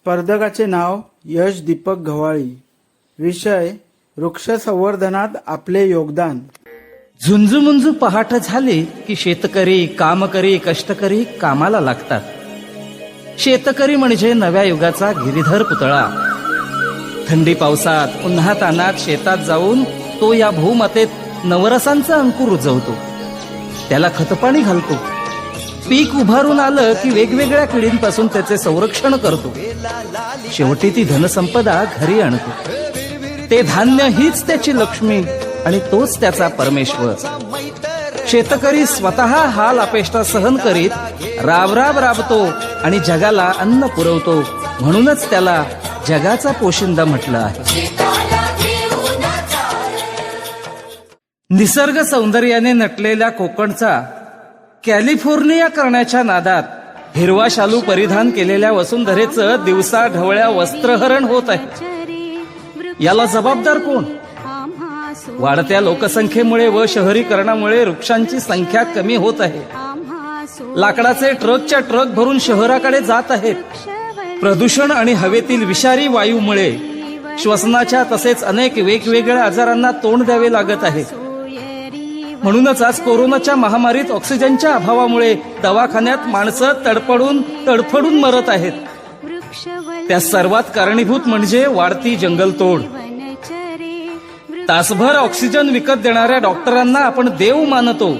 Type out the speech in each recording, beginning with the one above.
स्पर्धकाचे नाव यश दीपक गव्हाळी विषय वृक्ष संवर्धनात आपले योगदान. झुंजूमुंजू पहाट झाली की शेतकरी कामकरी कष्टकरी कामाला लागतात. शेतकरी म्हणजे नव्या युगाचा गिरीधर पुतळा. थंडी पावसात उन्हा तानात शेतात जाऊन तो या भूमातेत नवरसांचा अंकुर रुजवतो त्याला खतपाणी घालतो. पीक उभारून आलं की वेगवेगळ्या किडींपासून त्याचे संरक्षण करतो. शेवटी ती धनसंपदा घरी आणतो. ते धान्य हीच त्याची लक्ष्मी आणि तोच त्याचा परमेश्वर. शेतकरी स्वतः हाल अपेष्टा सहन करीत राबराब राबतो आणि जगाला अन्न पुरवतो. म्हणूनच त्याला जगाचा पोशिंदा म्हटलं आहे. निसर्ग सौंदर्याने नटलेल्या कोकणचा कॅलिफोर्निया करण्याच्या नादात हिरवा शालू परिधान केलेल्या वसुंधरेचं दिवसा ढवळ्या वस्त्रहरण होत आहे. याला जबाबदार कोण? वाढत्या लोकसंख्येमुळे व शहरीकरणामुळे वृक्षांची संख्या कमी होत आहे. लाकडाचे ट्रकच्या ट्रक भरून शहराकडे जात आहेत. प्रदूषण आणि हवेतील विषारी वायूमुळे श्वसनाच्या तसेच अनेक वेगवेगळ्या आजारांना तोंड द्यावे लागत आहे. म्हणूनच आज कोरोनाच्या महामारीत ऑक्सिजनच्या अभावामुळे दवाखान्यात माणसं तडपडून तडफडून मरत आहेत. त्या सर्वात कारणीभूत म्हणजे वाढती जंगलतोड. तासभर ऑक्सिजन विकत देणाऱ्या डॉक्टरांना आपण देव मानतो.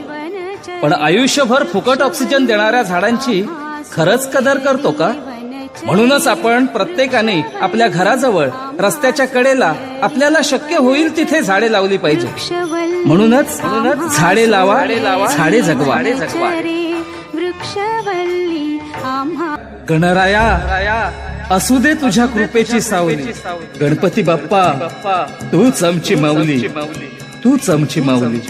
पण आयुष्यभर फुकट ऑक्सिजन देणाऱ्या झाडांची खरंच कदर करतो का? म्हणूनच आपण प्रत्येकाने आपल्या घराजवळ रस्त्याच्या कडेला आपल्याला शक्य होईल तिथे झाडे लावली पाहिजे. म्हणूनच झाडे लावा झाडे जगवा. गणराया असू दे तुझ्या कृपेची सावली. गणपती बाप्पा तूच आमची माऊली. तूच आमची माऊली.